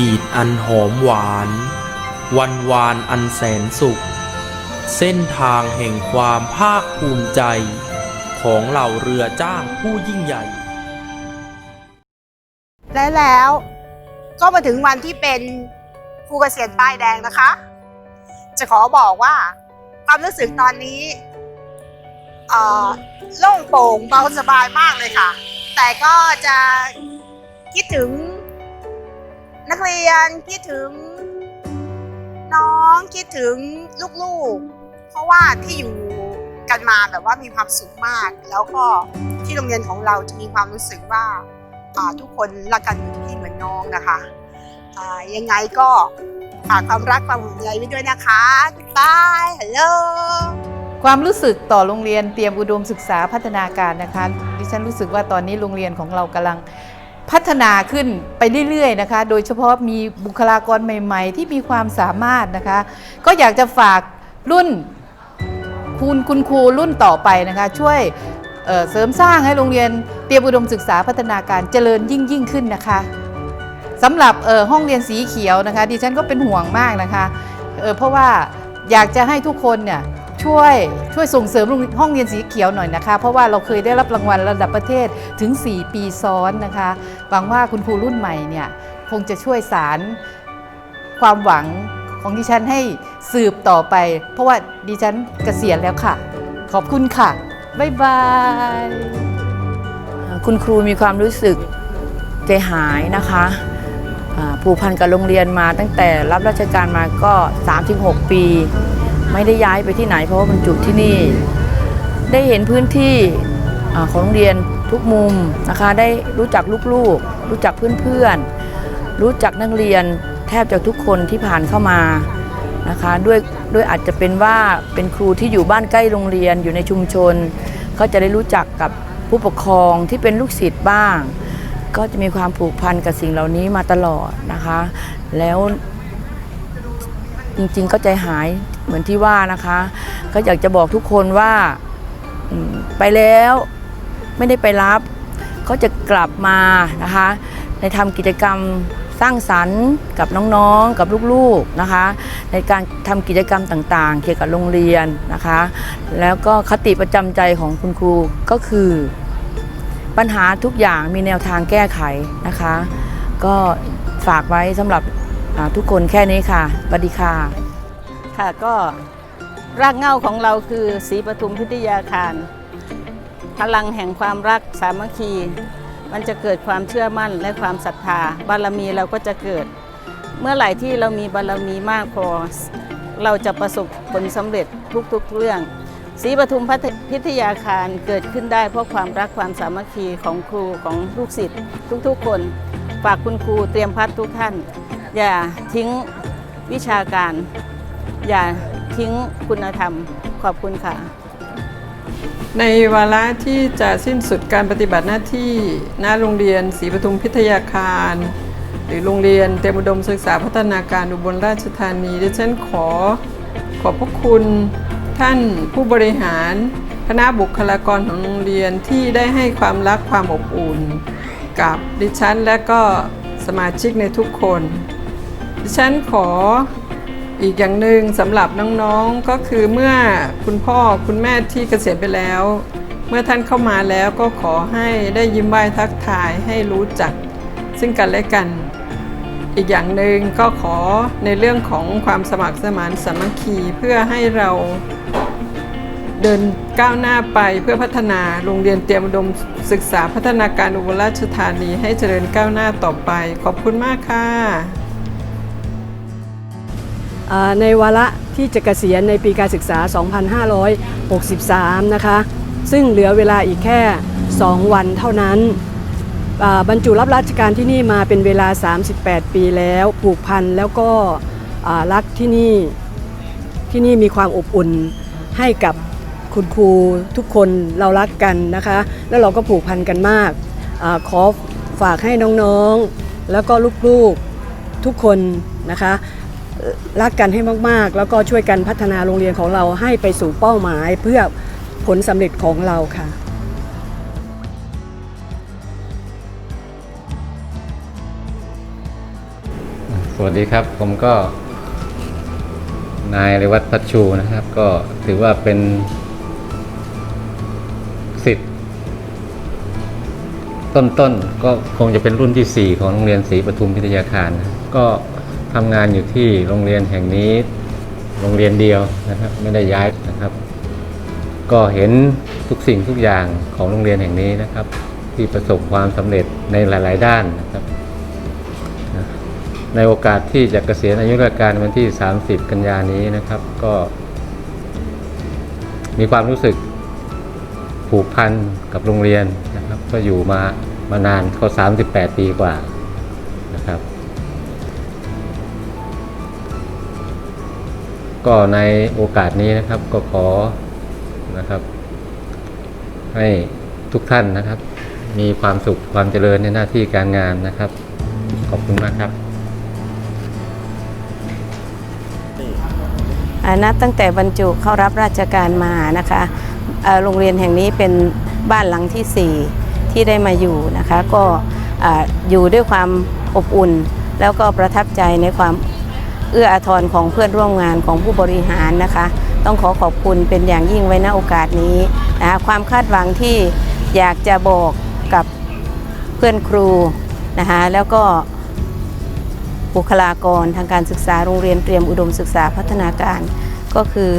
ดีตอันหอมหวาน วันวานอันแสนสุข เส้นทางแห่งความภาคภูมิใจ ของเหล่าเรือจ้างผู้ยิ่งใหญ่ และแล้วก็มาถึงวันที่เป็นครูเกษียณป้ายแดงนะคะ จะขอบอกว่าความรู้สึกตอนนี้โล่งโปร่งเบาสบายมากเลยค่ะ แต่ก็จะคิดถึง นักเรียนคิดถึง น้องคิดถึงลูกๆ เพราะว่าที่อยู่กันมาแบบว่ามีความสุขมาก แล้วก็ที่โรงเรียนของเราจะมีความรู้สึกว่าทุกคนรักกันเหมือนพี่เหมือนน้องนะคะยังไงก็ฝากความรักความห่วงใยไว้ด้วยนะคะบายฮัลโหลความรู้สึกต่อโรงเรียนเตรียมอุดมศึกษาพัฒนาการนะคะดิฉันรู้สึกว่าตอนนี้โรงเรียนของเรากำลัง พัฒนาขึ้นไปเรื่อยๆนะคะ โดยเฉพาะมีบุคลากรใหม่ ๆ ที่มีความสามารถนะคะ ก็อยากจะฝากรุ่นคุณคุณครูรุ่นต่อไปนะคะ ช่วยเเสริมสร้างให้โรงเรียนเตรียมอุดมศึกษาพัฒนาการเจริญยิ่งยิ่งขึ้นนะคะสำหรับห้องเรียนสีเขียวนะคะดิฉันก็เป็นห่วงมากนะคะเเพราะว่าอยากจะให้ทุกคนเนี่ย ช่วยช่วยส่งเสริมห้องเรียนสีเขียวหน่อยนะคะ เพราะว่าเราเคยได้รับรางวัลระดับประเทศถึง 4 ปีซ้อนนะคะหวังว่าคุณครูรุ่นใหม่เนี่ยคงจะช่วยสารความหวังของดิฉันให้สืบต่อไป เพราะว่าดิฉันเกษียณแล้วค่ะ ขอบคุณค่ะ บ๊ายบาย คุณครูมีความรู้สึกใจหายนะคะผูกพันกับโรงเรียนมาตั้งแต่รับราชการมาก็ 36 ปี ไม่ได้ย้ายไปที่ไหนเพราะว่าบรรจุที่นี่ ได้เห็นพื้นที่ของโรงเรียนทุกมุมนะคะได้รู้จักลูกๆ รู้จักเพื่อนๆ รู้จักนักเรียนแทบจะทุกคนที่ผ่านเข้ามานะคะด้วยด้วยอาจจะเป็นว่าเป็นครูที่อยู่บ้านใกล้โรงเรียนอยู่ในชุมชนก็จะได้รู้จักกับผู้ปกครองที่เป็นลูกศิษย์บ้าง ก็จะมีความผูกพันกับสิ่งเหล่านี้มาตลอดนะคะ แล้วจริงๆก็ใจหาย เหมือนที่ว่านะคะ ก็อยากจะบอกทุกคนว่าไปแล้วไม่ได้ไปรับก็จะกลับมานะคะในทำกิจกรรมสร้างสรรค์กับน้องๆ กับลูกๆนะคะ ในการทำกิจกรรมต่างๆ เกี่ยวกับโรงเรียนนะคะ แล้วก็คติประจำใจของคุณครูก็คือ ปัญหาทุกอย่างมีแนวทางแก้ไขนะคะ ก็ฝากไว้สำหรับทุกคนแค่นี้ค่ะสวัสดีค่ะ ค่ะก็รากเหง้าของเราคือศรีปทุมพิทยาคาร พลังแห่งความรักสามัคคี มันจะเกิดความเชื่อมั่นและความศรัทธา บารมีเราก็จะเกิด เมื่อไหร่ที่เรามีบารมีมากพอ เราจะประสบผลสำเร็จทุกๆเรื่องศรีปทุมพิทยาคารเกิดขึ้นได้เพราะความรักความสามัคคีของครูของลูกศิษย์ทุกๆ คน ฝากคุณครูเตรียมพัดทุกท่าน อย่าทิ้งวิชาการ อย่าทิ้งคุณธรรมขอบคุณค่ะ ในวาระที่จะสิ้นสุดการปฏิบัติหน้าที่ณโรงเรียนศรีปทุมพิทยาคาร หรือโรงเรียนเตรียมอุดมศึกษาพัฒนาการอุบลราชธานีดิฉันขอขอบพระคุณท่านผู้บริหารคณะบุคลากรของโรงเรียนที่ได้ให้ความรักความอบอุ่น กับดิฉันและก็สมาชิกในทุกคน ดิฉันขอ อีกอย่างหนึ่งสำหรับน้องๆก็คือเมื่อคุณพ่อคุณแม่ที่เกษียณไปแล้ว เมื่อท่านเข้ามาแล้วก็ขอให้ได้ยิ้มไหว้ทักทายให้รู้จัก ซึ่งกันและกัน อีกอย่างหนึ่งก็ขอในเรื่องของความสมัครสมานสามัคคีเพื่อให้เราเดินก้าวหน้าไปเพื่อพัฒนาโรงเรียนเตรียมอุดมศึกษาพัฒนาการอุบลราชธานีให้เจริญก้าวหน้าต่อไป ขอบคุณมากค่ะ ในวาระที่จะเกษียณในปีการศึกษา 2563 นะคะ ซึ่งเหลือเวลาอีกแค่ 2 วันเท่านั้น บรรจุรับราชการที่นี่มาเป็นเวลา 38 ปีแล้วผูกพันแล้วก็รักที่นี่ที่นี่มีความอบอุ่นให้กับคุณครูทุกคนเรารักกันนะคะ แล้วเราก็ผูกพันกันมากอขอฝากให้น้องๆ แล้วก็ลูกๆทุกคนนะคะ รักกันให้มากๆ แล้วก็ช่วยกันพัฒนาโรงเรียนของเราให้ไปสู่เป้าหมายเพื่อผลสำเร็จของเราค่ะสวัสดีครับ ผมก็ นายเรวัตพัชชูนะครับ ก็ถือว่าเป็นสิทธิ์ต้นๆ ก็คงจะเป็นรุ่นที่ 4 ของโรงเรียนศรีปทุมพิทยาคารนะก็ ทำงานอยู่ที่โรงเรียนแห่งนี้ โรงเรียนเดียวนะครับ ไม่ได้ย้ายนะครับ ก็เห็นทุกสิ่งทุกอย่างของโรงเรียนแห่งนี้นะครับ ที่ประสบความสำเร็จในหลาย ๆ ด้านนะครับ ในโอกาสที่จะเกษียณอายุราชการวันที่ 30 กันยานี้นะครับ ก็ มีความรู้สึกผูกพันกับโรงเรียนนะครับ ก็อยู่มามานานก็ 38 ปีกว่านะครับ ก็ในโอกาสนี้นะครับก็ขอนะครับ ให้ทุกท่านนะครับ มีความสุขความเจริญในหน้าที่การงานนะครับ ขอบคุณมากครับอ่านับตั้งแต่บรรจุเข้ารับราชการมานะคะโรงเรียนแห่งนี้เป็นบ้านหลังที่ 4 ที่ได้มาอยู่นะคะ ก็อ่าอยู่ด้วยความอบอุ่น แล้วก็ประทับใจในความ เอื้ออาทรของเพื่อนร่วมงานของผู้บริหารนะคะ ต้องขอขอบคุณเป็นอย่างยิ่งไว้ณโอกาสนี้นะคะความคาดหวังที่อยากจะบอกกับเพื่อนครูนะคะแล้วก็บุคลากรทางการศึกษาโรงเรียนเตรียมอุดมศึกษาพัฒนาการก็คือ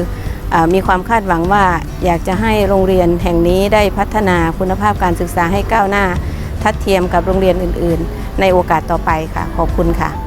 อมีความคาดหวังว่าอยากจะให้โรงเรียนแห่งนี้ได้พัฒนาคุณภาพการศึกษาให้ก้าวหน้า ทัดเทียมกับโรงเรียนอื่น ๆ ในโอกาสต่อไปค่ะ ขอบคุณค่ะ